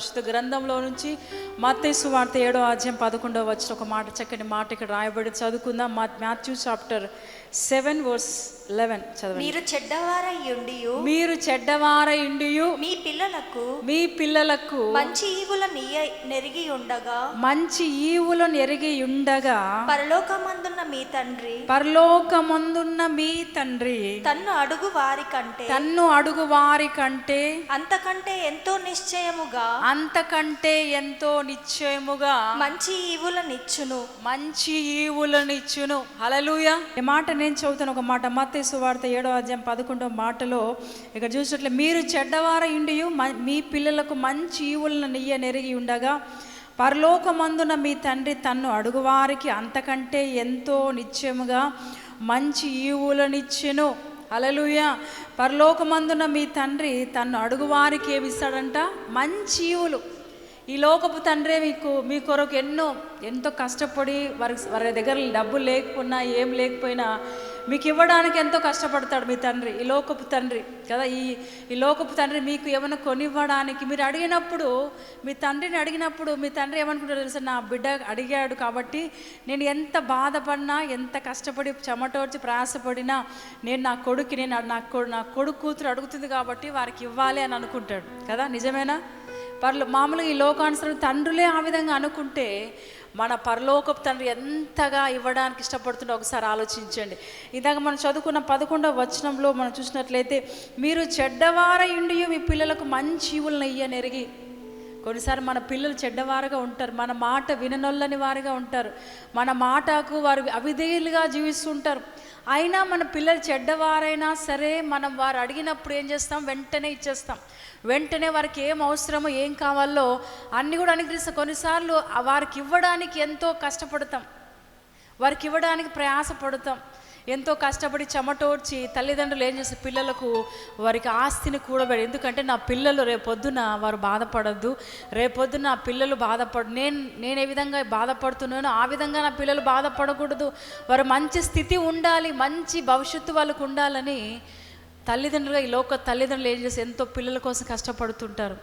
పరిశుద్ధ గ్రంథంలో నుంచి మత్తయి సువార్త ఏడో అధ్యాయం పదకొండవ వచ్చిన ఒక మాట చక్కని మాట ఇక్కడ రాయబడి చదువుకుందాం. మా Matthew chapter seven verse eleven చదవండి. మీరు చెడ్డవారయ్యుండి మీరు చెడ్డవార ఇండియు మీ పిల్లలకు మీ పిల్లలకు మంచి ఈవుల నెరిగి ఉండగా. మంచి ఈవులను ఎరిగి ఉండగా. పరలోకమందున్న మీ తండ్రి పరలోకమందున్న మీ తండ్రి తన్ను అడుగు వారి కంటే తన్ను అడుగు వారి కంటే అంతకంటే ఎంతో నిశ్చయముగా అంతకంటే ఎంతో నిశ్చయముగా మంచి ఈవులనిచ్చును. మంచి ఈవులనిచ్చును. హలలుయ ఈ మాట నేను చదువుతాను. ఒక మాట మత్తయి సువార్త ఏడో అధ్యాయం పదకొండో మాటలో ఇక్కడ చూసినట్లు మీరు చెడ్డవార ఇండియు మ- మీ పిల్లలకు మంచి ఈవులను నెయ్య నెరిగి ఉండగా పరలోకమందున మీ తండ్రి తన్ను అడుగువారికి అంతకంటే ఎంతో నిశ్చయముగా మంచి ఈవులనిచ్చెను. అలలుయ పరలోకమందున మీ తండ్రి తన్ను అడుగువారికి ఏమి ఇస్తాడంట? మంచి ఈవులు. ఈ లోకపు తండ్రే మీకు మీ కొరకు ఎన్నో ఎంతో కష్టపడి వారి వారి దగ్గర డబ్బులు లేకపోయినా ఏం లేకపోయినా మీకు ఇవ్వడానికి ఎంతో కష్టపడతాడు మీ తండ్రి ఈ లోకపు తండ్రి కదా? ఈ ఈ లోకపు తండ్రి మీకు ఏమైనా కొనివ్వడానికి మీరు అడిగినప్పుడు మీ తండ్రిని అడిగినప్పుడు మీ తండ్రి ఏమనుకుంటారు తెలుసా? నా బిడ్డ అడిగాడు కాబట్టి నేను ఎంత బాధపడినా ఎంత కష్టపడి చెమటోర్చి ప్రయాసపడినా నేను నా కొడుకు నేను నా కొడు నా కొడుకు కూతురు అడుగుతుంది కాబట్టి వారికి ఇవ్వాలి అని అనుకుంటాడు కదా? నిజమేనా? పర్లో మామూలుగా ఈ లోకానుసరణ తండ్రులే ఆ విధంగా అనుకుంటే మన పరలోకపు తండ్రి ఎంతగా ఇవ్వడానికి ఇష్టపడుతుండో ఒకసారి ఆలోచించండి. ఇందాక మనం చదువుకున్న పదకొండవ వచనంలో మనం చూసినట్లయితే మీరు చెడ్డవార ఇండి మీ పిల్లలకు మంచి ఈవులను ఇయ్యనెరిగి కొన్నిసార్లు మన పిల్లలు చెడ్డవారుగా ఉంటారు. మన మాట విననొల్లని వారుగా ఉంటారు. మన మాటకు వారు అవిధేయులుగా జీవిస్తుంటారు. అయినా మన పిల్లలు చెడ్డవారైనా సరే మనం వారు అడిగినప్పుడు ఏం చేస్తాం? వెంటనే ఇచ్చేస్తాం. వెంటనే వారికి ఏం అవసరమో ఏం కావాలో అన్నీ కూడా అనుగ్రహిస్తాం. కొన్నిసార్లు వారికి ఇవ్వడానికి ఎంతో కష్టపడతాం. వారికి ఇవ్వడానికి ప్రయాసపడతాం. ఎంతో కష్టపడి చెమటోడ్చి తల్లిదండ్రులు ఏం చేస్తారు? పిల్లలకు వారికి ఆస్తిని కూడబెడి ఎందుకంటే నా పిల్లలు రేపొద్దున వారు బాధపడద్దు. రేపొద్దున నా పిల్లలు బాధపడు నేను నేను ఏ విధంగా బాధపడుతున్నానో ఆ విధంగా నా పిల్లలు బాధపడకూడదు. వారు మంచి స్థితి ఉండాలి మంచి భవిష్యత్తు వాళ్ళకు ఉండాలని తల్లిదండ్రులుగా ఈ లోక తల్లిదండ్రులు ఏం చేసి ఎంతో పిల్లల కోసం కష్టపడుతుంటారు.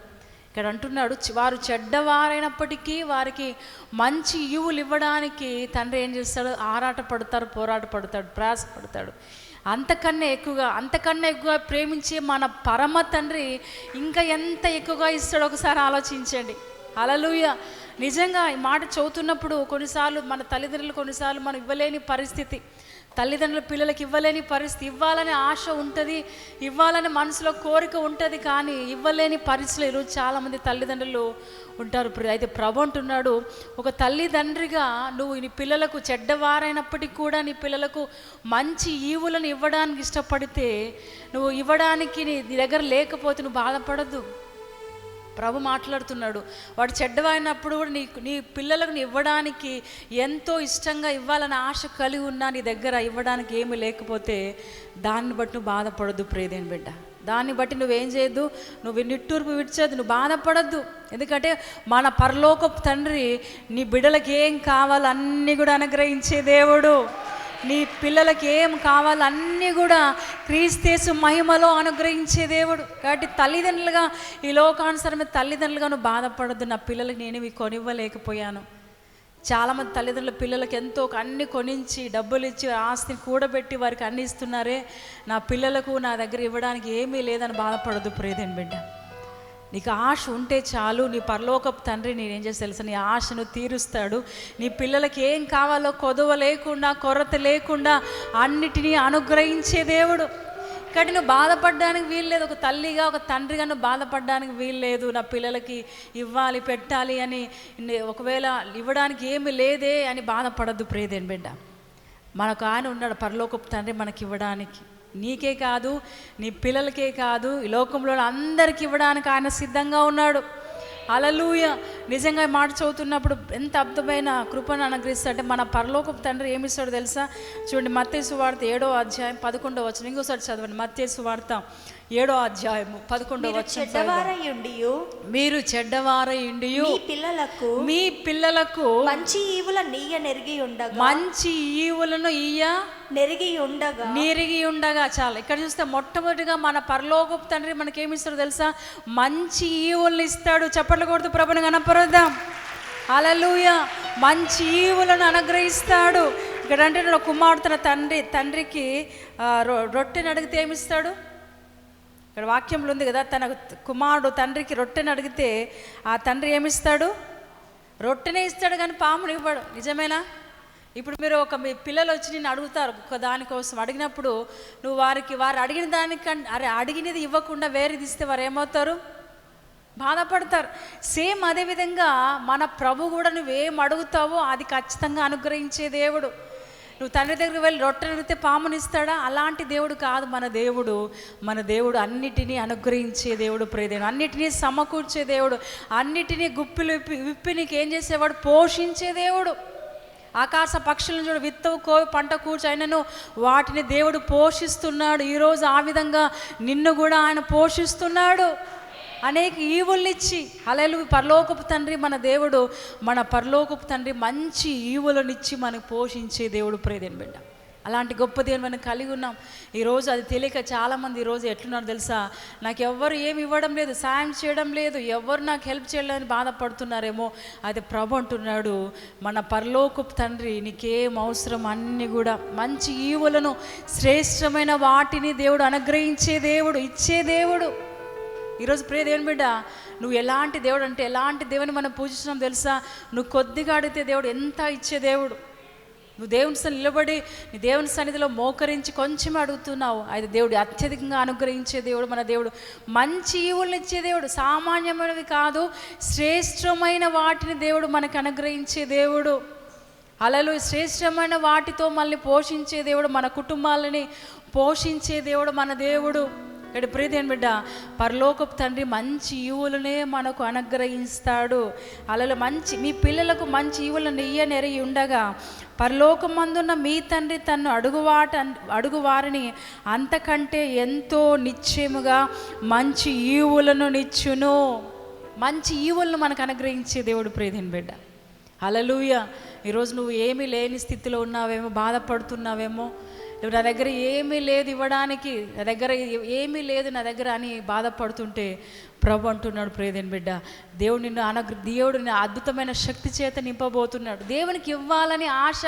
ఇక్కడ అంటున్నాడు వారు చెడ్డవారైనప్పటికీ వారికి మంచి ఈవులు ఇవ్వడానికి తండ్రి ఏం చేస్తాడు? ఆరాట పడతాడు పోరాట పడతాడు ప్రయాస పడతాడు. అంతకన్నా ఎక్కువగా అంతకన్నా ఎక్కువగా ప్రేమించే మన పరమ తండ్రి ఇంకా ఎంత ఎక్కువగా ఇస్తాడో ఒకసారి ఆలోచించండి. అలలుయ నిజంగా ఈ మాట చదువుతున్నప్పుడు కొన్నిసార్లు మన తల్లిదండ్రులు కొన్నిసార్లు మనం ఇవ్వలేని పరిస్థితి. తల్లిదండ్రులు పిల్లలకి ఇవ్వలేని పరిస్థితి ఇవ్వాలనే ఆశ ఉంటుంది ఇవ్వాలనే మనసులో కోరిక ఉంటుంది కానీ ఇవ్వలేని పరిస్థితులు ఈరోజు చాలామంది తల్లిదండ్రులు ఉంటారు. ఇప్పుడు అయితే ప్రభు అంటున్నాడు ఒక తల్లిదండ్రిగా నువ్వు నీ పిల్లలకు చెడ్డవారైనప్పటికీ కూడా నీ పిల్లలకు మంచి ఈవులను ఇవ్వడానికి ఇష్టపడితే నువ్వు ఇవ్వడానికి నీ నీ దగ్గర లేకపోతే నువ్వు బాధపడద్దు. ప్రభు మాట్లాడుతున్నాడు. వాడు చెడ్డవైనప్పుడు కూడా నీ నీ పిల్లలకు ఇవ్వడానికి ఎంతో ఇష్టంగా ఇవ్వాలని ఆశ కలిగి ఉన్నా నీ దగ్గర ఇవ్వడానికి ఏమి లేకపోతే దాన్ని బట్టి నువ్వు బాధపడద్దు ప్రేదేని బిడ్డ. దాన్ని బట్టి నువ్వేం చేయొద్దు? నువ్వు నిట్టూర్పు విడిచేది నువ్వు బాధపడద్దు. ఎందుకంటే మన పరలోకపు తండ్రి నీ బిడ్డలకి ఏం కావాలో అన్నీ కూడా అనుగ్రహించే దేవుడు. నీ పిల్లలకి ఏం కావాలన్నీ కూడా క్రీస్తేసు మహిమలో అనుగ్రహించే దేవుడు. కాబట్టి తల్లిదండ్రులుగా ఈ లోకానుసరమైన తల్లిదండ్రులుగా నువ్వు బాధపడద్దు. నా పిల్లలకి నేను ఇవి కొనివ్వలేకపోయాను. చాలామంది తల్లిదండ్రుల పిల్లలకి ఎంతో అన్ని కొనించి డబ్బులు ఇచ్చి ఆస్తిని కూడబెట్టి వారికి అన్ని ఇస్తున్నారే. నా పిల్లలకు నా దగ్గర ఇవ్వడానికి ఏమీ లేదని బాధపడదు ప్రేదేని బిడ్డ. నీకు ఆశ ఉంటే చాలు నీ పరలోకపు తండ్రి నేనేం చేసి తెలుసా? నీ ఆశను తీరుస్తాడు. నీ పిల్లలకి ఏం కావాలో కొదవ లేకుండా కొరత లేకుండా అన్నిటినీ అనుగ్రహించే దేవుడు. కాబట్టి నువ్వు బాధపడడానికి వీల్లేదు ఒక తల్లిగా ఒక తండ్రిగా నువ్వు బాధపడడానికి వీల్లేదు నా పిల్లలకి ఇవ్వాలి పెట్టాలి అని ఒకవేళ ఇవ్వడానికి ఏమి లేదే అని బాధపడద్దు ప్రేదేని బిడ్డ. మనకు ఆయన ఉన్నాడు పరలోకపు తండ్రి మనకి ఇవ్వడానికి నీకే కాదు నీ పిల్లలకే కాదు ఈ లోకంలో అందరికి ఇవ్వడానికి ఆయన సిద్ధంగా ఉన్నాడు. అలలుయ నిజంగా మాట చదువుతున్నప్పుడు ఎంత అద్భుతమైన కృపను అనుగ్రహిస్తాడంటే మన పరలోకపు తండ్రి ఏమి ఇస్తాడో తెలుసా? చూడండి మత్తేసు వార్త ఏడో అధ్యాయం పదకొండో వచ్చిన ఇంకోసారి చదవండి మత్తేసు వార్త. ఏడో అధ్యాయము పదకొండో. చెడ్డవారయుండియు మీరు చెడ్డవారయుండియు మీ పిల్లలకు మీ పిల్లలకు మంచి ఈవుల నీయ నెరిగి ఉండగా. మంచి ఈవులను ఇయ్య నెరిగి ఉండగా. నీరిగి ఉండగా చాలు. ఇక్కడ చూస్తే మొట్టమొదటిగా మన పరలోకపు తండ్రి మనకేమిస్తాడో తెలుసా? మంచి ఈవులను ఇస్తాడు. చప్పట్లు కొడుతూ ప్రభుని కనపరుద్దాం అలలుయ మంచి ఈవులను అనుగ్రహిస్తాడు. ఇక్కడ అంటే నా కుమారుడు తన తండ్రి తండ్రికి రొట్టెని అడిగితే ఏమిస్తాడు ఇక్కడ వాక్యంలో ఉంది కదా తన కుమారుడు తండ్రికి రొట్టెని అడిగితే ఆ తండ్రి ఏమిస్తాడు? రొట్టెనే ఇస్తాడు కానీ పాముని ఇవ్వడు. నిజమేనా? ఇప్పుడు మీరు ఒక మీ పిల్లలు వచ్చి నేను అడుగుతారు ఒక దానికోసం అడిగినప్పుడు నువ్వు వారికి వారు అడిగిన దానికంటే అరే అడిగినది ఇవ్వకుండా వేరేది ఇస్తే వారు ఏమవుతారు? బాధపడతారు. సేమ్ అదేవిధంగా మన ప్రభు కూడా నువ్వేం అడుగుతావో అది ఖచ్చితంగా అనుగ్రహించే దేవుడు. నువ్వు తండ్రి దగ్గరికి వెళ్ళి రొట్టెను అడిగితే పామునిస్తాడా అలాంటి దేవుడు కాదు మన దేవుడు. మన దేవుడు అన్నిటినీ అనుగ్రహించే దేవుడు ప్రియదేవుడు అన్నిటినీ సమకూర్చే దేవుడు. అన్నిటినీ గుప్పిలు విప్పి విప్పి నీకు ఏం చేసేవాడు? పోషించే దేవుడు. ఆకాశ పక్షులను చూడు విత్తవు కో పంట కూర్చైనను వాటిని దేవుడు పోషిస్తున్నాడు. ఈరోజు ఆ విధంగా నిన్ను కూడా ఆయన పోషిస్తున్నాడు. అనేక ఈవుల్నిచ్చి అలెలు పరలోకపు తండ్రి మన దేవుడు మన పరలోకపు తండ్రి మంచి ఈవులనిచ్చి మనకు పోషించే దేవుడు ప్రేదేని బిడ్డ. అలాంటి గొప్ప దేవుని మనం కలిగి ఉన్నాం. ఈరోజు అది తెలియక చాలామంది ఈరోజు ఎట్లున్నారు తెలుసా? నాకు ఎవ్వరు ఏమి ఇవ్వడం లేదు సాయం చేయడం లేదు ఎవరు నాకు హెల్ప్ చేయలేదని బాధపడుతున్నారేమో. అది ప్రభు అంటున్నాడు మన పరలోకు తండ్రి నీకేం అవసరం అన్నీ కూడా. మంచి ఈవులను శ్రేష్టమైన వాటిని దేవుడు అనుగ్రహించే దేవుడు ఇచ్చే దేవుడు. ఈరోజు ప్రే దేవుని బిడ్డ నువ్వు ఎలాంటి దేవుడు అంటే ఎలాంటి దేవుని మనం పూజించడం తెలుసా? నువ్వు కొద్దిగా అడిగితే దేవుడు ఎంత ఇచ్చే దేవుడు? నువ్వు దేవుని సన్ని నిలబడి నీ దేవుని సన్నిధిలో మోకరించి కొంచెం అడుగుతున్నావు. అయితే దేవుడు అత్యధికంగా అనుగ్రహించే దేవుడు మన దేవుడు. మంచి ఈవులను ఇచ్చే దేవుడు సామాన్యమైనవి కాదు శ్రేష్టమైన వాటిని దేవుడు మనకు అనుగ్రహించే దేవుడు. అలలు శ్రేష్టమైన వాటితో మళ్ళీ పోషించే దేవుడు మన కుటుంబాలని పోషించే దేవుడు మన దేవుడు. ఇక్కడ ప్రీతిని బిడ్డ? పరలోకపు తండ్రి మంచి ఈవులనే మనకు అనుగ్రహిస్తాడు. అలలు మంచి మీ పిల్లలకు మంచి ఈవులను ఇయ్యనెరిగి ఉండగా పరలోకమందున్న మీ తండ్రి తను అడుగువాట అడుగువారిని అంతకంటే ఎంతో నిశ్చయముగా మంచి ఈవులను నిచ్చును. మంచి ఈవులను మనకు అనుగ్రహించే దేవుడు ప్రీతిని బిడ్డ? అలలుయ ఈరోజు నువ్వు ఏమీ లేని స్థితిలో ఉన్నావేమో బాధపడుతున్నావేమో నువ్వు నా దగ్గర ఏమీ లేదు ఇవ్వడానికి నా దగ్గర ఏమీ లేదు నా దగ్గర అని బాధపడుతుంటే ప్రభు అంటున్నాడు ప్రేదేని బిడ్డ దేవుడు నిన్ను అనగ్ర దేవుడు నిన్ను అద్భుతమైన శక్తి చేత నింపబోతున్నాడు. దేవునికి ఇవ్వాలని ఆశ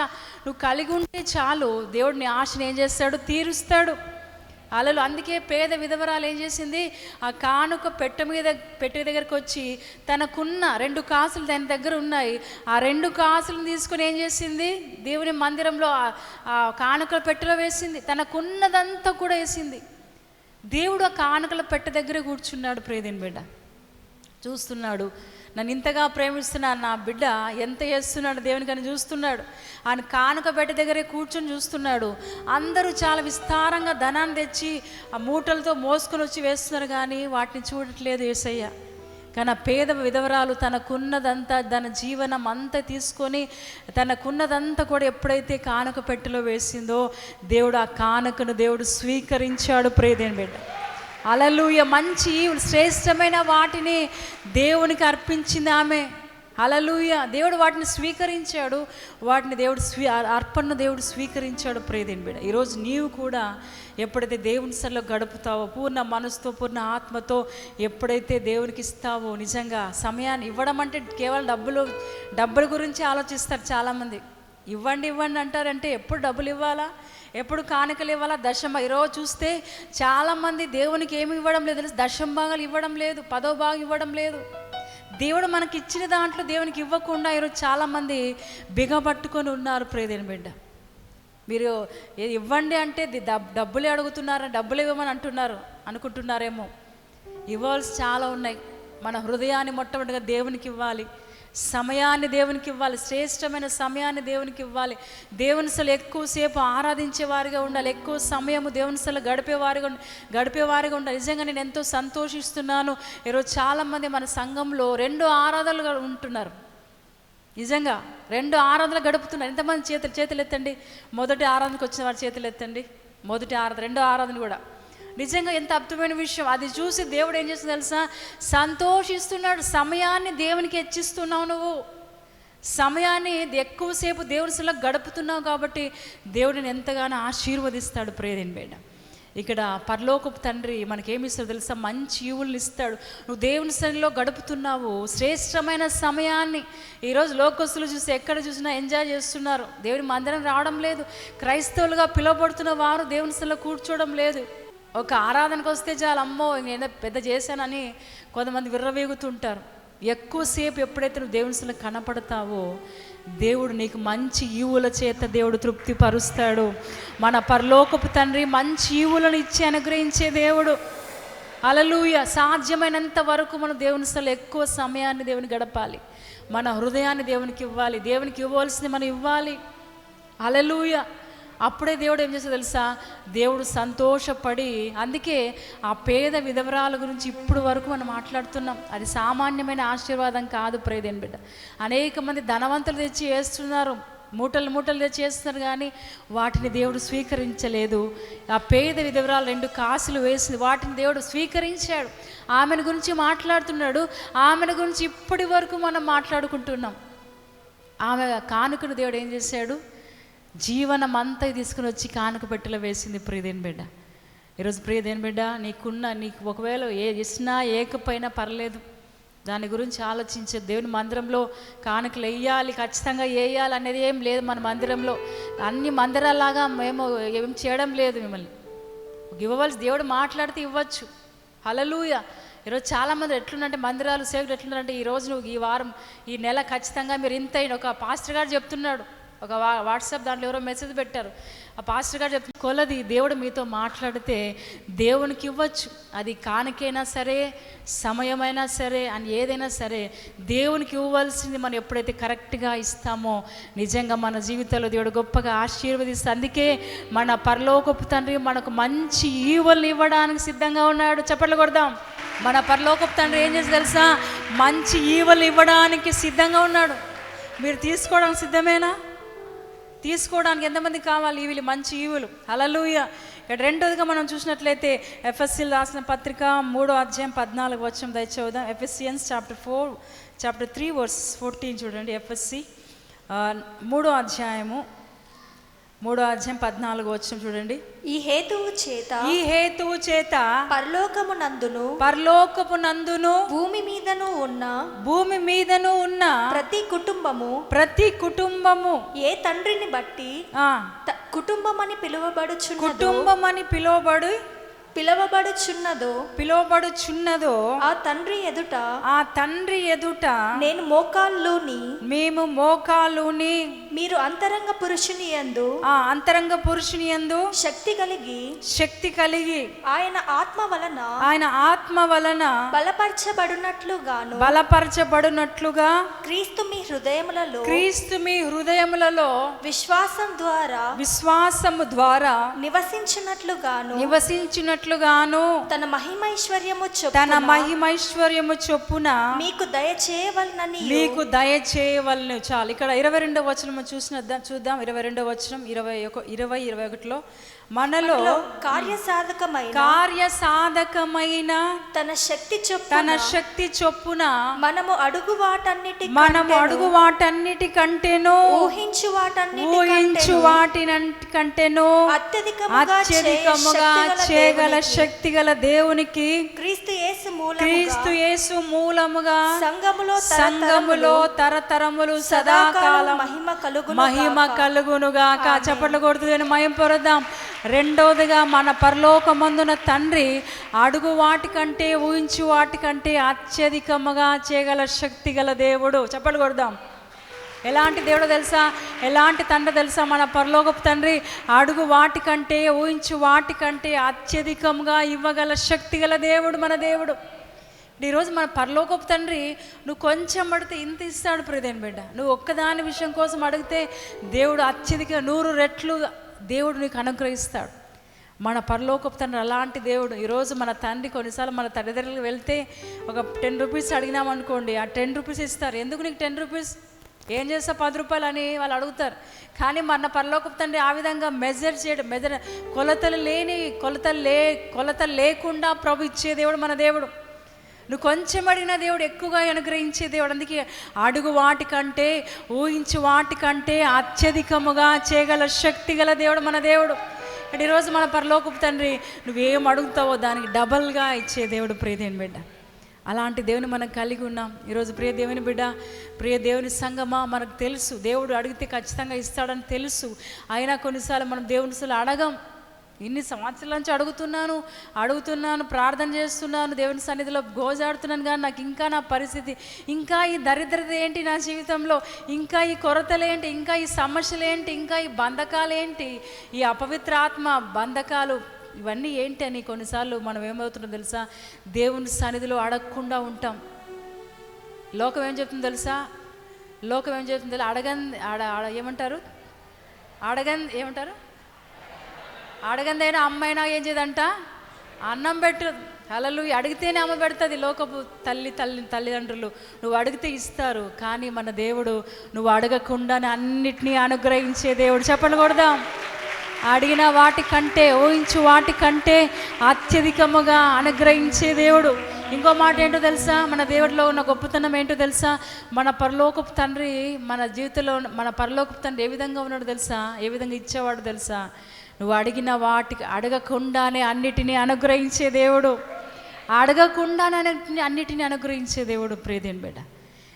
నువ్వు కలిగి ఉంటే చాలు. దేవుడిని ఆశను ఏం చేస్తాడు? తీరుస్తాడు. అలలు. అందుకే పేద విధవరాలు ఏం చేసింది? ఆ కానుక పెట్టె మీద పెట్టె దగ్గరకు వచ్చి తనకున్న రెండు కాసులు దాని దగ్గర ఉన్నాయి. ఆ రెండు కాసులను తీసుకుని ఏం చేసింది? దేవుని మందిరంలో ఆ- కానుకల పెట్టెలో వేసింది. తనకున్నదంతా కూడా వేసింది. దేవుడు ఆ కానుకల పెట్టె దగ్గర కూర్చున్నాడు ప్రేదిన్ బిడ్డ. చూస్తున్నాడు. నన్ను ఇంతగా ప్రేమిస్తున్న నా బిడ్డ ఎంత చేస్తున్నాడు దేవునికని చూస్తున్నాడు. ఆయన కానుక బెట్ట దగ్గరే కూర్చొని చూస్తున్నాడు. అందరూ చాలా విస్తారంగా ధనాన్ని తెచ్చి ఆ మూటలతో మోసుకొని వచ్చి వేస్తున్నారు కానీ వాటిని చూడట్లేదు ఏసయ్య. కానీ పేద విధవరాలు తనకున్నదంతా తన జీవనం అంతా తీసుకొని తనకున్నదంతా కూడా ఎప్పుడైతే కానుక పెట్టెలో వేసిందో దేవుడు ఆ కానుకను దేవుడు స్వీకరించాడు ప్రేదేని బిడ్డ. అలలుయ మంచి శ్రేష్టమైన వాటిని దేవునికి అర్పించింది ఆమె. అలలుయ దేవుడు వాటిని స్వీకరించాడు. వాటిని దేవుడు స్వీ అర్పణ దేవుడు స్వీకరించాడు. ప్రేదేని బిడ ఈరోజు నీవు కూడా ఎప్పుడైతే దేవుని సరిలో గడుపుతావో పూర్ణ మనసుతో పూర్ణ ఆత్మతో ఎప్పుడైతే దేవునికి ఇస్తావో నిజంగా సమయాన్ని ఇవ్వడం అంటే కేవలం డబ్బులు డబ్బుల గురించి ఆలోచిస్తారు చాలామంది. ఇవ్వండి ఇవ్వండి అంటారంటే ఎప్పుడు డబ్బులు ఇవ్వాలా? ఎప్పుడు కానుకలు ఇవ్వాలా? దశమ ఈరోజు చూస్తే చాలామంది దేవునికి ఏమి ఇవ్వడం లేదు తెలుసు? భాగాలు ఇవ్వడం లేదు పదో భాగం ఇవ్వడం లేదు. దేవుడు మనకి ఇచ్చిన దాంట్లో దేవునికి ఇవ్వకుండా ఈరోజు చాలామంది బిగబట్టుకొని ఉన్నారు ప్రేదేని బిడ్డ. మీరు ఇవ్వండి అంటే డబ్బులే అడుగుతున్నారు డబ్బులు ఇవ్వమని అంటున్నారు అనుకుంటున్నారేమో. ఇవ్వాల్సి చాలా ఉన్నాయి. మన హృదయాన్ని మొట్టమొదటిగా దేవునికి ఇవ్వాలి. సమయాన్ని దేవునికి ఇవ్వాలి శ్రేష్టమైన సమయాన్ని దేవునికి ఇవ్వాలి. దేవుని సలు ఎక్కువసేపు ఆరాధించేవారిగా ఉండాలి ఎక్కువ సమయము దేవుని సలు గడిపేవారిగా గడిపేవారిగా ఉండాలి. నిజంగా నేను ఎంతో సంతోషిస్తున్నాను. ఈరోజు చాలామంది మన సంఘంలో రెండు ఆరాధనలు ఉంటున్నారు. నిజంగా రెండు ఆరాధనలు గడుపుతున్నారు. ఎంతమంది చేతులు చేతులు ఎత్తండి మొదటి ఆరాధనకు వచ్చిన వారి చేతులు ఎత్తండి మొదటి ఆరాధన రెండో ఆరాధన కూడా. నిజంగా ఎంత అద్భుతమైన విషయం. అది చూసి దేవుడు ఏం చేస్తుంది తెలుసా? సంతోషిస్తున్నాడు. సమయాన్ని దేవునికి హెచ్చిస్తున్నావు నువ్వు. సమయాన్ని ఎక్కువసేపు దేవుని సలో గడుపుతున్నావు కాబట్టి దేవుడిని ఎంతగానో ఆశీర్వదిస్తాడు ప్రేదేని బిడ్డ. ఇక్కడ పరలోకపు తండ్రి మనకేమిస్తాడు తెలుసా? మంచి ఈవుల్ని ఇస్తాడు. నువ్వు దేవుని సన్నిలో గడుపుతున్నావు. శ్రేష్టమైన సమయాన్ని. ఈరోజు లోకస్తులు చూసి ఎక్కడ చూసినా ఎంజాయ్ చేస్తున్నారు. దేవుని మందిరం రావడం లేదు. క్రైస్తవులుగా పిలువబడుతున్న వారు దేవుని సన్నిలో కూర్చోవడం లేదు. ఒక ఆరాధనకు వస్తే చాలు అమ్మో నేను పెద్ద చేశానని కొంతమంది విర్రవేగుతుంటారు. ఎక్కువసేపు ఎప్పుడైతే నువ్వు దేవుని కనపడతావో దేవుడు నీకు మంచి ఈవుల చేత దేవుడు తృప్తి పరుస్తాడు మన పరలోకపు తండ్రి మంచి ఈవులను ఇచ్చి అనుగ్రహించే దేవుడు. అలలుయ సాధ్యమైనంత వరకు మనం దేవుని స్థలం ఎక్కువ సమయాన్ని దేవుని గడపాలి. మన హృదయాన్ని దేవునికి ఇవ్వాలి. దేవునికి ఇవ్వాల్సింది మనం ఇవ్వాలి. అలలుయ అప్పుడే దేవుడు ఏం చేస్తా తెలుసా? దేవుడు సంతోషపడి అందుకే ఆ పేద విధవరాల గురించి ఇప్పుడు వరకు మనం మాట్లాడుతున్నాం. అది సామాన్యమైన ఆశీర్వాదం కాదు ప్రేదేని బిడ్డ. అనేక మంది ధనవంతులు తెచ్చి వేస్తున్నారు. మూటలు మూటలు తెచ్చి వేస్తున్నారు కానీ వాటిని దేవుడు స్వీకరించలేదు. ఆ పేద విధవరాలు రెండు కాసులు వేసింది వాటిని దేవుడు స్వీకరించాడు. ఆమెను గురించి మాట్లాడుతున్నాడు. ఆమెను గురించి ఇప్పటి వరకు మనం మాట్లాడుకుంటున్నాం. ఆమె కానుకను దేవుడు ఏం చేశాడు? జీవనం అంతా తీసుకుని వచ్చి కానుక పెట్టెలో వేసింది ప్రియదేని బిడ్డ. ఈరోజు ప్రియదేని బిడ్డ నీకున్న నీకు ఒకవేళ ఏ ఇచ్చినా ఏకపోయినా పర్లేదు. దాని గురించి ఆలోచించే దేవుని మందిరంలో కానుకలు వేయాలి ఖచ్చితంగా వేయాలి అనేది ఏం లేదు మన మందిరంలో. అన్ని మందిరాలాగా మేము ఏం చేయడం లేదు మిమ్మల్ని. ఇవ్వవలసి దేవుడు మాట్లాడితే ఇవ్వచ్చు. హలలుయ ఈరోజు చాలామంది ఎట్లుందంటే మందిరాలు సేవకులు ఎట్లున్నారంటే ఈరోజు నువ్వు ఈ వారం ఈ నెల ఖచ్చితంగా మీరు ఇంత అయిన ఒక పాస్టర్ గారు చెప్తున్నాడు. ఒక వా వాట్సాప్ దాంట్లో ఎవరో మెసేజ్ పెట్టారు. ఆ పాస్టర్ గారు చెప్తే కొలది దేవుడు మీతో మాట్లాడితే దేవునికి ఇవ్వచ్చు. అది కానికైనా సరే సమయమైనా సరే అని ఏదైనా సరే దేవునికి ఇవ్వాల్సింది మనం ఎప్పుడైతే కరెక్ట్గా ఇస్తామో నిజంగా మన జీవితంలో దేవుడు గొప్పగా ఆశీర్వదిస్తే అందుకే మన పరలోకపు తండ్రి మనకు మంచి ఈవులను ఇవ్వడానికి సిద్ధంగా ఉన్నాడు. చప్పట్లు కొడదాం. మన పరలోకపు తండ్రి ఏం చేసి తెలుసా? మంచి ఈవులు ఇవ్వడానికి సిద్ధంగా ఉన్నాడు. మీరు తీసుకోవడానికి సిద్ధమేనా? తీసుకోవడానికి ఎంతమంది కావాలి? ఈవిలు మంచి ఈవులు. అలలుయ ఇక్కడ రెండోదిగా మనం చూసినట్లయితే ఎఫ్ఎస్సీలు రాసిన పత్రిక మూడో అధ్యాయం పద్నాలుగు వచ్చం దయచేద్దాం. Ephesians chapter four chapter three verse fourteen చూడండి. ఎఫ్ఎస్సి మూడో అధ్యాయము మూడో అధ్యాయం పద్నాలుగు వచ్చం చూడండి. ఈ హేతువు చేత ఈ హేతువు చేత పరలోకమునందును పరలోకపు నందును భూమి మీదను ఉన్న భూమి మీదను ఉన్న ప్రతి కుటుంబము ప్రతి కుటుంబము ఏ తండ్రిని బట్టి ఆ త- కుటుంబమని పిలువబడుచున్నదో కుటుంబం అని పిలువబడు పిలువబడుచున్నదో పిలువబడుచున్నదో ఆ తండ్రి ఎదుట ఆ తండ్రి ఎదుట నేను మోకాల్లోని మేము మోకాలుని మీరు అంతరంగ పురుషుని యందు ఆ అంతరంగ పురుషుని యందు శక్తి కలిగి శక్తి కలిగి ఆయన ఆత్మ వలన ఆయన ఆత్మ వలన బలపరచబడినట్లుగాను బలపరచబడినట్లుగా క్రీస్తు మీ హృదయములలో క్రీస్తు మీ హృదయములలో విశ్వాసం ద్వారా విశ్వాసము ద్వారా నివసించినట్లుగాను నివసించినట్లుగాను తన మహిమైశ్వర్యము తన మహిమైశ్వర్యము చొప్పున మీకు దయచేయవలనని మీకు దయచేయవలను చాలు. ఇక్కడ ఇరవై రెండవ వచనం చూసిన చూద్దాం. ఇరవై రెండవ వచనం ఇరవై ఒక ఇరవై ఇరవై ఒకటిలో మనలో కార్యసాధకమైన కార్య సాధకమైన తన శక్తి చొప్పున తన శక్తి చొప్పున మనము అడుగు వాటన్నిటి మనం అడుగు వాటన్నిటికంటేను ఊహించు వాటన్నిటి ఊహించు వాటిన కంటేను. అత్యధికముగా చేయగల శక్తి గల దేవునికి. క్రీస్తు యేసు మూలముగా. క్రీస్తు యేసు మూలముగా సంఘములో సంఘములో తరతరములు సదాకాలం మహిమ కలుగు మహిమ కలుగునుగా చప్పట్లు కొడుతుంది మయం పొరదాం రెండోదిగా మన పరలోకమందున తండ్రి అడుగు వాటికంటే ఊహించు వాటికంటే అత్యధికముగా చేయగల శక్తి గల దేవుడు. చెప్పలు కొడదాం. ఎలాంటి దేవుడు తెలుసా? ఎలాంటి తండ్రి తెలుసా? మన పరలోకపు తండ్రి అడుగు వాటికంటే ఊహించు వాటికంటే అత్యధికంగా ఇవ్వగల శక్తి గల దేవుడు మన దేవుడు. ఈరోజు మన పరలోకపు తండ్రి నువ్వు కొంచెం అడిగితే ఇంత ఇస్తాడు ప్రదేని బిడ్డ. నువ్వు ఒక్కదాని విషయం కోసం అడిగితే దేవుడు అత్యధిక నూరు రెట్లు దేవుడు నీకు అనుగ్రహిస్తాడు. మన పరలోకపు తండ్రి అలాంటి దేవుడు. ఈరోజు మన తండ్రి కొన్నిసార్లు మన తల్లిదండ్రులకు వెళ్తే ఒక టెన్ రూపీస్ అడిగినామనుకోండి ఆ టెన్ రూపీస్ ఇస్తారు. ఎందుకు నీకు టెన్ రూపీస్? ఏం చేస్తా పది రూపాయలు అని వాళ్ళు అడుగుతారు. కానీ మన పరలోకపు తండ్రి ఆ విధంగా మెజర్ చేయడం. మెజర్ కొలతలు లేని కొలతలు లే కొలతలు లేకుండా ప్రభు ఇచ్చే దేవుడు మన దేవుడు. నువ్వు కొంచెం అడిగిన దేవుడు ఎక్కువగా అనుగ్రహించే దేవుడు. అందుకే అడుగు వాటికంటే ఊహించు వాటికంటే అత్యధికముగా చేయగల శక్తి గల దేవుడు మన దేవుడు. అంటే ఈరోజు మన పరలోకపు తండ్రి నువ్వేం అడుగుతావో దానికి డబల్గా ఇచ్చే దేవుడు ప్రియదేని బిడ్డ. అలాంటి దేవుని మనం కలిగి ఉన్నాం. ఈరోజు ప్రియ దేవుని బిడ్డ ప్రియ దేవుని సంగమా మనకు తెలుసు. దేవుడు అడిగితే ఖచ్చితంగా ఇస్తాడని తెలుసు. అయినా కొన్నిసార్లు మనం దేవుని అసలు అడగం. ఇన్ని సంవత్సరాల నుంచి అడుగుతున్నాను అడుగుతున్నాను ప్రార్థన చేస్తున్నాను దేవుని సన్నిధిలో గోజాడుతున్నాను కానీ నాకు ఇంకా నా పరిస్థితి ఇంకా ఈ దరిద్రత ఏంటి నా జీవితంలో ఇంకా ఈ కొరతలేంటి ఇంకా ఈ సమస్యలేంటి ఇంకా ఈ బంధకాలేంటి ఈ అపవిత్ర ఆత్మ బంధకాలు ఇవన్నీ ఏంటి అని కొన్నిసార్లు మనం ఏమవుతుందో తెలుసా? దేవుని సన్నిధిలో అడగకుండా ఉంటాం. లోకం ఏం చెప్తుందో తెలుసా? లోకం ఏం చెప్తుందో తెలుసా? అడగన్ ఆడ ఆడ ఏమంటారు? అడగన్ ఏమంటారు? అడగందైనా అమ్మైనా ఏం చేయదంట అన్నం పెట్టు. అలలు అడిగితేనే అమ్మ పెడుతుంది. లోకపు తల్లి తల్లి తల్లిదండ్రులు. నువ్వు అడిగితే ఇస్తారు. కానీ మన దేవుడు నువ్వు అడగకుండానే అన్నిటినీ అనుగ్రహించే దేవుడు. చెప్పండి కొడదాం. అడిగిన వాటికంటే ఊహించు వాటికంటే అత్యధికముగా అనుగ్రహించే దేవుడు. ఇంకో మాట ఏంటో తెలుసా? మన దేవుడిలో ఉన్న గొప్పతనం ఏంటో తెలుసా? మన పరలోకపు తండ్రి మన జీవితంలో మన పరలోకపు తండ్రి ఏ విధంగా ఉన్నాడో తెలుసా? ఏ విధంగా ఇచ్చేవాడు తెలుసా? నువ్వు అడిగిన వాటికి అడగకుండానే అన్నిటినీ అనుగ్రహించే దేవుడు. అడగకుండానే అన్నిటిని అన్నిటినీ అనుగ్రహించే దేవుడు ప్రియదేని బిడ్డ.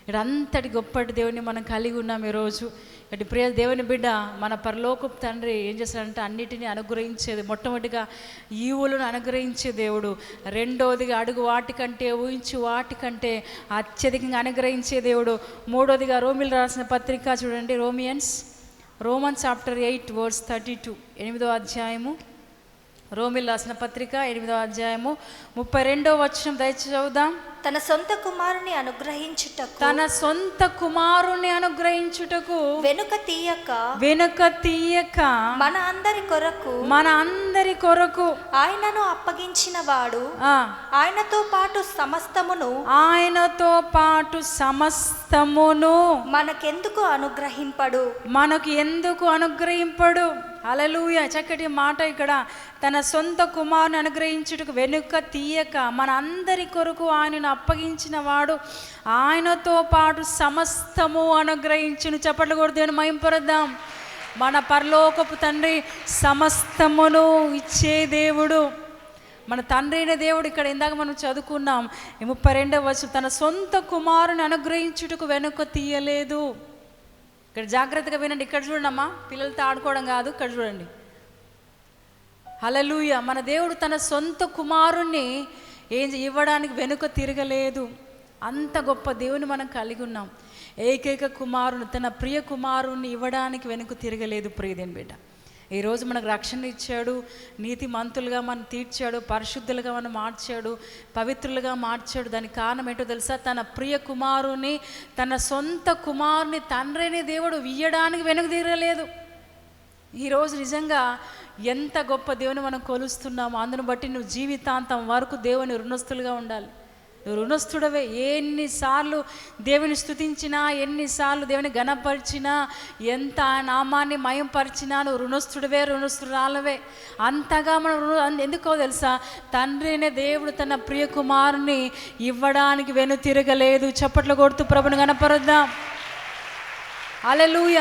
ఇడంతటి గొప్పటి దేవుని మనం కలిగి ఉన్నాం ఈరోజు. ఇటు ప్రియ దేవుని బిడ్డ మన పరలోకపు తండ్రి ఏం చేస్తాడంటే అన్నిటినీ అనుగ్రహించేది మొట్టమొదటిగా ఈవులను అనుగ్రహించే దేవుడు. రెండోదిగా అడుగు వాటికంటే ఊహించి వాటికంటే అత్యధికంగా అనుగ్రహించే దేవుడు. మూడోదిగా రోమిలు రాసిన పత్రిక చూడండి Romans Roman chapter eight verse thirty two ఎనిమిదో అధ్యాయము రోమిల్ రాసిన పత్రిక ఎనిమిదో అధ్యాయము ముప్పై రెండో వచనం దయచేసి చదువుదాం. తన సొంత కుమారుని అనుగ్రహించుటకు తన సొంత కుమారుని అనుగ్రహించుటకు వెనుక తీయక వెనుక తీయక మన అందరి కొరకు మన అందరి కొరకు ఆయనను అప్పగించిన వాడు ఆయనతో పాటు సమస్తమును ఆయనతో పాటు సమస్తమును మనకెందుకు అనుగ్రహింపడు? మనకు ఎందుకు అనుగ్రహింపడు? అలలుయ చక్కటి మాట ఇక్కడ. తన సొంత కుమారుని అనుగ్రహించుటకు వెనుక తీయక మన అందరి కొరకు ఆయనను అప్పగించిన వాడు ఆయనతో పాటు సమస్తము అనుగ్రహించును. చెప్పట్లు కూడా దేవుని మయంపరుద్దాం మన పరలోకపు తండ్రి సమస్తమును ఇచ్చే దేవుడు. మన తండ్రి అయిన దేవుడు ఇక్కడ ఇందాక మనం చదువుకున్నాం. ముప్పై రెండవ వచ్చు తన సొంత కుమారుని అనుగ్రహించుటకు వెనుక తీయలేదు. ఇక్కడ జాగ్రత్తగా వినండి. ఇక్కడ చూడండి అమ్మా పిల్లలతో ఆడుకోవడం కాదు ఇక్కడ చూడండి. హలలుయ మన దేవుడు తన సొంత కుమారుణ్ణి ఏం చే- ఇవ్వడానికి వెనుక తిరగలేదు. అంత గొప్ప దేవుని మనం కలిగి ఉన్నాం. ఏకైక కుమారుని తన ప్రియ కుమారుణ్ణి ఇవ్వడానికి వెనుక తిరగలేదు ప్రియదేని బిడ్డ. ఈరోజు మనకు రక్షణ ఇచ్చాడు నీతి మంతులుగా మనం తీర్చాడు పరిశుద్ధులుగా మనం మార్చాడు పవిత్రులుగా మార్చాడు. దానికి కారణం ఏంటో తెలుసా? తన ప్రియ కుమారుని తన సొంత కుమారుని తండ్రిని దేవుడు వీయడానికి వెనుక తీరలేదు. ఈరోజు నిజంగా ఎంత గొప్ప దేవుని మనం కొలుస్తున్నామో అందును బట్టి నువ్వు జీవితాంతం వరకు దేవుని రుణస్థులుగా ఉండాలి. నువ్వు రుణస్థుడవే. ఎన్నిసార్లు దేవుని స్థుతించినా ఎన్నిసార్లు దేవుని గణపరిచినా ఎంత నామాన్ని మయంపరిచినా నువ్వు రుణస్థుడవే రుణస్థురాలవే. అంతగా మనం రుణ ఎందుకో తెలుసా? తండ్రినే దేవుడు తన ప్రియ కుమారుని ఇవ్వడానికి వెను తిరగలేదు. చప్పట్లు కొడుతూ ప్రభుని గణపరుద్దాం. అలెలుయ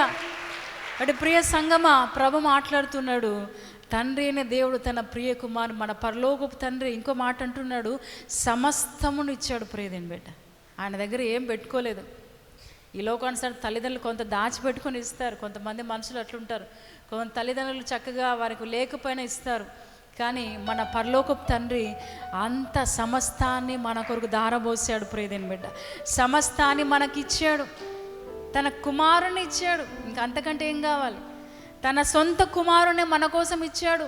అంటే ప్రియ సంగమ ప్రభు మాట్లాడుతున్నాడు. తండ్రి అయిన దేవుడు తన ప్రియ కుమారు మన పరలోకపు తండ్రి ఇంకో మాట అంటున్నాడు సమస్తమును ఇచ్చాడు ప్రియదేని బిడ్డ. ఆయన దగ్గర ఏం పెట్టుకోలేదు. ఈ లోకానుసారి తల్లిదండ్రులు కొంత దాచిపెట్టుకొని ఇస్తారు. కొంతమంది మనుషులు అట్లుంటారు. కొంత తల్లిదండ్రులు చక్కగా వారికి లేకపోయినా ఇస్తారు. కానీ మన పరలోకపు తండ్రి అంత సమస్తాన్ని మన కొరకు దారబోసాడు ప్రియదేని బిడ్డ. సమస్తాన్ని మనకిచ్చాడు. తన కుమారుని ఇచ్చాడు. ఇంకా అంతకంటే ఏం కావాలి? తన సొంత కుమారుని మన కోసం ఇచ్చాడు.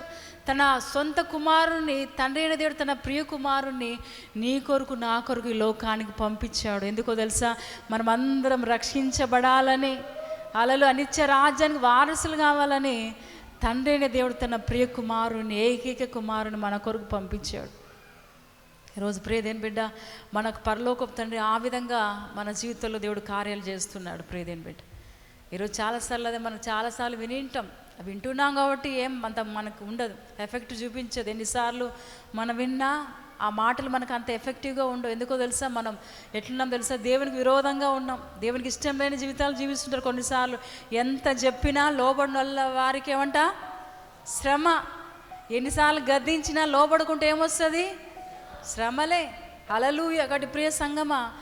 తన సొంత కుమారుని తండ్రి అయిన దేవుడు తన ప్రియ కుమారుణ్ణి నీ కొరకు నా కొరకు ఈ లోకానికి పంపించాడు. ఎందుకో తెలుసా? మనం అందరం రక్షించబడాలని అలలు అనిత్య రాజ్యానికి వారసులు కావాలని తండ్రి అయిన దేవుడు తన ప్రియ కుమారుని ఏకైక కుమారుని మన కొరకు పంపించాడు. ఈరోజు ప్రియదేని బిడ్డ? మనకు పరలోకపు తండ్రి ఆ విధంగా మన జీవితంలో దేవుడు కార్యాలు చేస్తున్నాడు ప్రియదేని బిడ్డ. ఈరోజు చాలాసార్లు అదే మనం చాలాసార్లు విని ఉంటాం వింటున్నాం కాబట్టి ఏం అంత మనకు ఉండదు. ఎఫెక్ట్ చూపించదు. ఎన్నిసార్లు మనం విన్నా ఆ మాటలు మనకు అంత ఎఫెక్టివ్గా ఉండవు. ఎందుకో తెలుసా? మనం ఎట్లున్నాం తెలుసా? దేవునికి విరోధంగా ఉన్నాం. దేవునికి ఇష్టం లేని జీవితాలు జీవిస్తుంటారు కొన్నిసార్లు. ఎంత చెప్పినా లోబడిన వాళ్ళ వారికి ఏమంట? శ్రమ. ఎన్నిసార్లు గద్దించినా లోబడుకుంటే ఏమొస్తుంది? శ్రమలే. అలలు ఒకటి ప్రియ సంగమా.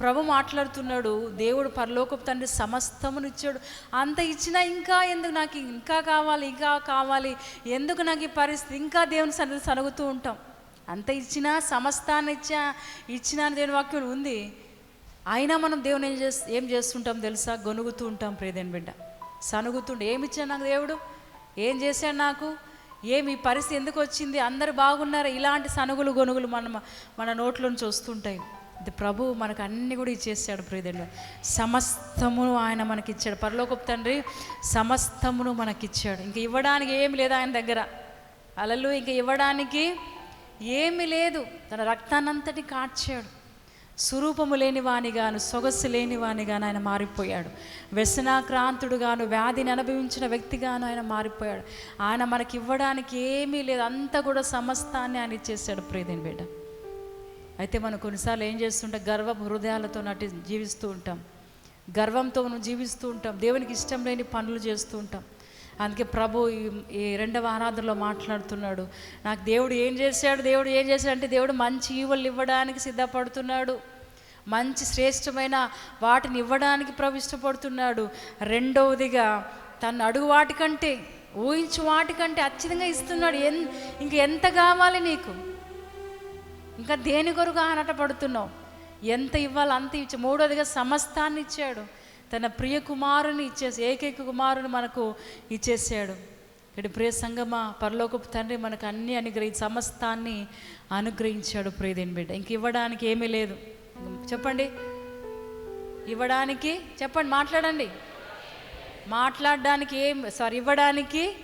ప్రభు మాట్లాడుతున్నాడు దేవుడు పరలోకపు తండ్రి సమస్తమును ఇచ్చాడు అంత ఇచ్చినా ఇంకా ఎందుకు నాకు ఇంకా కావాలి ఇంకా కావాలి? ఎందుకు నాకు ఈ పరిస్థితి? ఇంకా దేవుని సన్నిధి సనుగుతూ ఉంటాం. అంత ఇచ్చినా సమస్తాన్ని ఇచ్చా ఇచ్చినా అని దేవుని వాక్యం ఉంది. అయినా మనం దేవుని ఏం చేస్ ఏం చేస్తుంటాం తెలుసా? గొనుగుతూ ఉంటాం ప్రియదేని బిడ్డ. సనుగుతుండే ఏమి ఇచ్చాడు నాకు దేవుడు? ఏం చేశాడు నాకు? ఏమి ఈ పరిస్థితి ఎందుకు వచ్చింది? అందరు బాగున్నారు? ఇలాంటి సనుగులు గొనుగులు మన మన నోట్లో నుంచి వస్తుంటాయి. ప్రభు మనకు అన్ని కూడా ఇచ్చేసాడు ప్రియదండు సమస్తమును ఆయన మనకిచ్చాడు. పరలోకపు తండ్రి సమస్తమును మనకిచ్చాడు. ఇంక ఇవ్వడానికి ఏమి లేదు ఆయన దగ్గర. అలలు ఇంక ఇవ్వడానికి ఏమీ లేదు. తన రక్తాన్నంతటి కాడ్చాడు స్వరూపము లేని వానిగాను సొగసు లేని వానిగాను ఆయన మారిపోయాడు. వ్యసనాక్రాంతుడుగాను వ్యాధిని అనుభవించిన వ్యక్తిగాను ఆయన మారిపోయాడు. ఆయన మనకి ఇవ్వడానికి ఏమీ లేదు. అంతా కూడా సమస్తాన్ని ఆయన ఇచ్చేసాడు ప్రియదేని బిడ్డ. అయితే మనం కొన్నిసార్లు ఏం చేస్తుంటాం? గర్వ హృదయాలతో నటి జీవిస్తూ ఉంటాం. గర్వంతో మనం జీవిస్తూ ఉంటాం. దేవునికి ఇష్టం లేని పనులు చేస్తూ ఉంటాం. అందుకే ప్రభు ఈ- ఈ రెండవ ఆరాధనలో మాట్లాడుతున్నాడు. నాకు దేవుడు ఏం చేశాడు? దేవుడు ఏం చేశాడు? అంటే దేవుడు మంచి ఈవులు ఇవ్వడానికి సిద్ధపడుతున్నాడు. మంచి శ్రేష్టమైన వాటిని ఇవ్వడానికి ప్రభు ఇష్టపడుతున్నాడు. రెండవదిగా తను అడుగు వాటికంటే ఊహించు వాటికంటే అత్యధికంగా ఇస్తున్నాడు. ఎన్ ఇంక ఎంత కావాలి నీకు? ఇంకా దేని కొరకు ఆనట పడుతున్నావు? ఎంత ఇవ్వాలి అంత ఇచ్చి మూడోదిగా సమస్తాన్ని ఇచ్చాడు. తన ప్రియ కుమారుని ఇచ్చేసి ఏకైక కుమారుని మనకు ఇచ్చేసాడు. ఇక్కడ ప్రియ సంగమ పరలోకపు తండ్రి మనకు అన్ని అనుగ్రహి సమస్తాన్ని అనుగ్రహించాడు ప్రియదేని బిడ్డ. ఇంక ఇవ్వడానికి ఏమీ లేదు. చెప్పండి. ఇవ్వడానికి చెప్పండి మాట్లాడండి. మాట్లాడడానికి ఏం సారీ ఇవ్వడానికి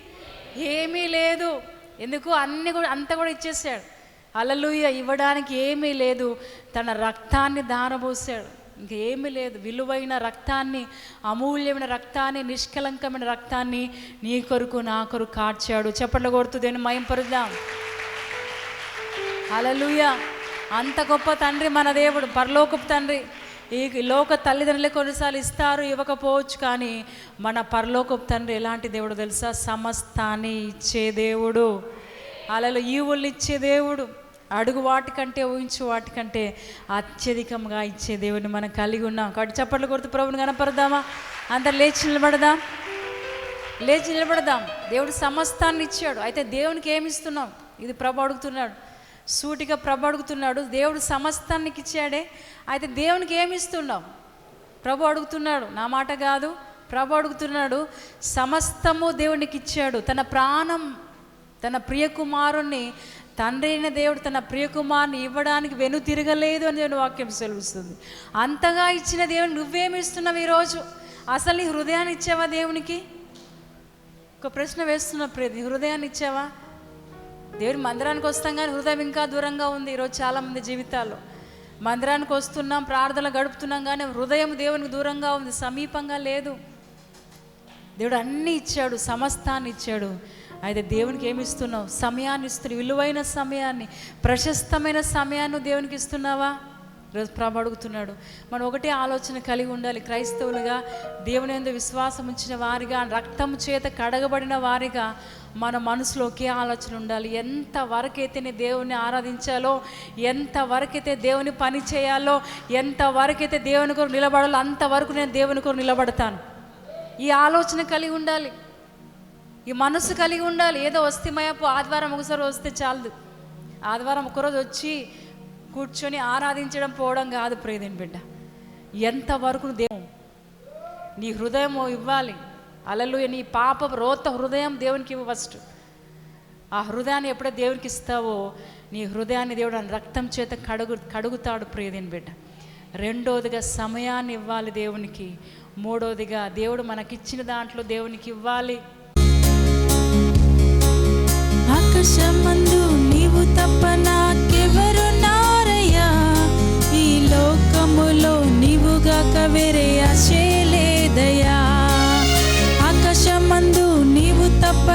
ఏమీ లేదు. ఎందుకు? అన్ని కూడా అంతా కూడా ఇచ్చేసాడు. అలలుయ ఇవ్వడానికి ఏమీ లేదు. తన రక్తాన్ని దారబోసాడు. ఇంకేమీ లేదు. విలువైన రక్తాన్ని అమూల్యమైన రక్తాన్ని నిష్కలంకమైన రక్తాన్ని నీ కొరకు నా కొరకు కార్చాడు. చెప్పండి కొడుతూ దేని మయంపరుద్దాం. అలలుయ అంత గొప్ప తండ్రి మన దేవుడు పరలోకపు తండ్రి. ఈ లోక తల్లిదండ్రులే కొన్నిసార్లు ఇస్తారు ఇవ్వకపోవచ్చు కానీ మన పరలోకపు తండ్రి ఎలాంటి దేవుడు తెలుసా? సమస్తాన్ని ఇచ్చే దేవుడు. అలలో ఈవుల్ని ఇచ్చే దేవుడు. అడుగు వాటికంటే ఊహించు వాటికంటే అత్యధికంగా ఇచ్చే దేవుడిని మనం కలిగి ఉన్నాం. కాబట్టి చప్పట్లు కొడుతూ ప్రభుని కనపడదామా అంత లేచి నిలబడదాం. లేచి నిలబడదాం. దేవుడు సమస్తాన్ని ఇచ్చాడు. అయితే దేవునికి ఏమి ఇస్తున్నాం? ఇది ప్రభు అడుగుతున్నాడు. సూటిగా ప్రభు అడుగుతున్నాడు. దేవుడు సమస్తానికి ఇచ్చాడే. అయితే దేవునికి ఏమి ఇస్తున్నాం? ప్రభు అడుగుతున్నాడు. నా మాట కాదు. ప్రభు అడుగుతున్నాడు. సమస్తము దేవునికి ఇచ్చాడు. తన ప్రాణం తన ప్రియకుమారుణ్ణి తండ్రి అయిన దేవుడు తన ప్రియకుమార్ని ఇవ్వడానికి వెను తిరగలేదు అని దేవుని వాక్యం సెలవుస్తుంది. అంతగా ఇచ్చిన దేవుని నువ్వేమి ఇస్తున్నావు ఈరోజు? అసలు నీ హృదయాన్ని ఇచ్చావా దేవునికి? ఒక ప్రశ్న వేస్తున్నా ప్రతి హృదయాన్ని ఇచ్చావా? దేవుని మందిరానికి వస్తాం కానీ హృదయం ఇంకా దూరంగా ఉంది ఈరోజు చాలామంది జీవితాల్లో. మందిరానికి వస్తున్నాం ప్రార్థనలు గడుపుతున్నాం కానీ హృదయం దేవునికి దూరంగా ఉంది సమీపంగా లేదు. దేవుడు అన్నీ ఇచ్చాడు సమస్తాన్ని ఇచ్చాడు. అయితే దేవునికి ఏమి ఇస్తున్నావు? సమయాన్ని ఇస్తున్నావు విలువైన సమయాన్ని ప్రశస్తమైన సమయాన్ని దేవునికి ఇస్తున్నావా? రోజు ప్రభు అడుగుతున్నాడు. మనం ఒకటే ఆలోచన కలిగి ఉండాలి. క్రైస్తవులుగా దేవుని ఎందు విశ్వాసం ఉంచిన వారిగా రక్తం చేత కడగబడిన వారిగా మన మనసులో ఒకే ఆలోచన ఉండాలి. ఎంతవరకైతే నేను దేవుని ఆరాధించాలో ఎంత వరకైతే దేవుని పని చేయాలో ఎంత వరకైతే దేవుని కొరకు నిలబడాలో అంతవరకు నేను దేవుని కొరకు నిలబడతాను. ఈ ఆలోచన కలిగి ఉండాలి. ఈ మనసు కలిగి ఉండాలి. ఏదో వస్తే మయపు ఆదివారం ఒకసారి వస్తే చాలదు. ఆదివారం ఒకరోజు వచ్చి కూర్చొని ఆరాధించడం పోవడం కాదు ప్రియదేని బిడ్డ. ఎంతవరకు దేవుడు నీ హృదయం ఇవ్వాలి. అలలు నీ పాప రోత హృదయం దేవునికి ఇవ్వ ఫస్ట్. ఆ హృదయాన్ని ఎప్పుడైతే దేవునికి ఇస్తావో నీ హృదయాన్ని దేవుడు రక్తం చేత కడుగు కడుగుతాడు ప్రియదేని బిడ్డ. రెండోదిగా సమయాన్ని ఇవ్వాలి దేవునికి. మూడోదిగా దేవుడు మనకిచ్చిన దాంట్లో దేవునికి ఇవ్వాలి. ఆకాశమందు నీవు తప్ప నాకెవరున్నారయ్యా ఈ లోకములో నీవుగాక వేరే ఆశలేదయ్యా ఆకాశమందు నీవు తప్ప